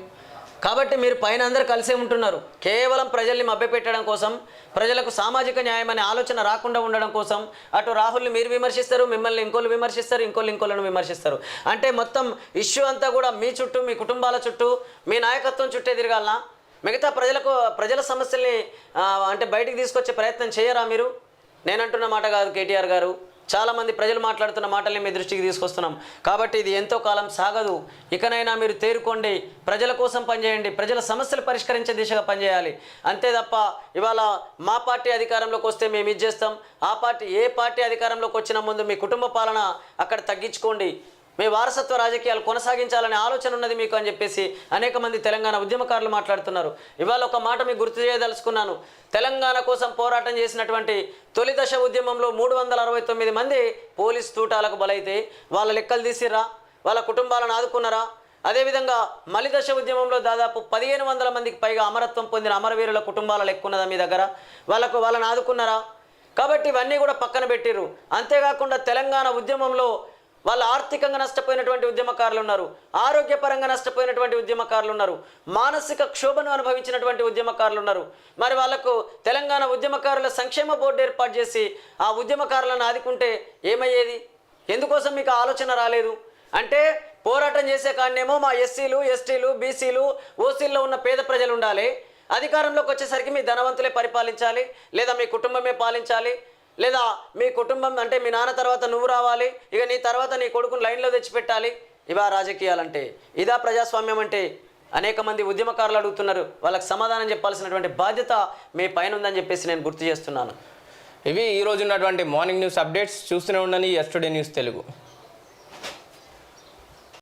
కాబట్టి మీరు పైన అందరు కలిసే ఉంటున్నారు. కేవలం ప్రజల్ని మభ్యపెట్టడం కోసం ప్రజలకు సామాజిక న్యాయం అనే ఆలోచన రాకుండా ఉండడం కోసం అటు రాహుల్ని మీరు విమర్శిస్తారు మిమ్మల్ని ఇంకోళ్ళు విమర్శిస్తారు ఇంకోళ్ళు ఇంకోళ్ళను విమర్శిస్తారు. అంటే మొత్తం ఇష్యూ అంతా కూడా మీ చుట్టూ మీ కుటుంబాల చుట్టూ మీ నాయకత్వం చుట్టే తిరగాలనా? మిగతా ప్రజలకు ప్రజల సమస్యల్ని అంటే బయటికి తీసుకొచ్చే ప్రయత్నం చేయరా మీరు? నేనంటున్న మాట కాదు కేటీఆర్ గారు. చాలామంది ప్రజలు మాట్లాడుతున్న మాటల్ని మీ దృష్టికి తీసుకొస్తున్నాం. కాబట్టి ఇది ఎంతో కాలం సాగదు. ఇకనైనా మీరు తేరుకోండి. ప్రజల కోసం పనిచేయండి. ప్రజల సమస్యలు పరిష్కరించే దిశగా పనిచేయాలి. అంతే తప్ప ఇవాళ మా పార్టీ అధికారంలోకి వస్తే మేము ఇది చేస్తాం. ఆ పార్టీ ఏ పార్టీ అధికారంలోకి వచ్చిన ముందు మీ కుటుంబ పాలన అక్కడ తగ్గించుకోండి. మీ వారసత్వ రాజకీయాలు కొనసాగించాలనే ఆలోచన ఉన్నది మీకు అని చెప్పేసి అనేక మంది తెలంగాణ ఉద్యమకారులు మాట్లాడుతున్నారు. ఇవాళ ఒక మాట మీకు గుర్తు చేయదలుచుకున్నాను. తెలంగాణ కోసం పోరాటం చేసినటువంటి తొలి దశ ఉద్యమంలో మూడు వందల అరవై తొమ్మిది మంది పోలీస్ తూటాలకు బలైతే వాళ్ళ లెక్కలు తీసిరా వాళ్ళ కుటుంబాలను ఆదుకున్నారా? అదేవిధంగా మలిదశ ఉద్యమంలో దాదాపు పదిహేను వందల మందికి పైగా అమరత్వం పొందిన అమరవీరుల కుటుంబాల లెక్కున్నదా మీ దగ్గర? వాళ్ళకు వాళ్ళని ఆదుకున్నారా? కాబట్టి ఇవన్నీ కూడా పక్కన పెట్టిరు అంతేకాకుండా తెలంగాణ ఉద్యమంలో వాళ్ళు ఆర్థికంగా నష్టపోయినటువంటి ఉద్యమకారులు ఉన్నారు ఆరోగ్యపరంగా నష్టపోయినటువంటి ఉద్యమకారులు ఉన్నారు మానసిక క్షోభను అనుభవించినటువంటి ఉద్యమకారులు ఉన్నారు. మరి వాళ్ళకు తెలంగాణ ఉద్యమకారుల సంక్షేమ బోర్డు ఏర్పాటు చేసి ఆ ఉద్యమకారులను ఆదుకుంటే ఏమయ్యేది? ఎందుకోసం మీకు ఆలోచన రాలేదు? అంటే పోరాటం చేసే కాడనేమో మా ఎస్సీలు ఎస్టీలు బీసీలు ఓసీల్లో ఉన్న పేద ప్రజలు ఉండాలి. అధికారంలోకి వచ్చేసరికి మీ ధనవంతులే పరిపాలించాలి లేదా మీ కుటుంబమే పాలించాలి. లేదా మీ కుటుంబం అంటే మీ నాన్న తర్వాత నువ్వు రావాలి ఇక నీ తర్వాత నీ కొడుకుని లైన్లో తెచ్చిపెట్టాలి. ఇవా రాజకీయాలంటే ఇదా ప్రజాస్వామ్యం అంటే అనేక మంది ఉద్యమకారులు అడుగుతున్నారు. వాళ్ళకి సమాధానం చెప్పాల్సినటువంటి బాధ్యత మీ పైన ఉందని చెప్పేసి నేను గుర్తు చేస్తున్నాను. ఇవి ఈ ఉన్నటువంటి మార్నింగ్ న్యూస్ అప్డేట్స్ చూస్తూనే ఉండని ఎస్టుడే న్యూస్ తెలుగు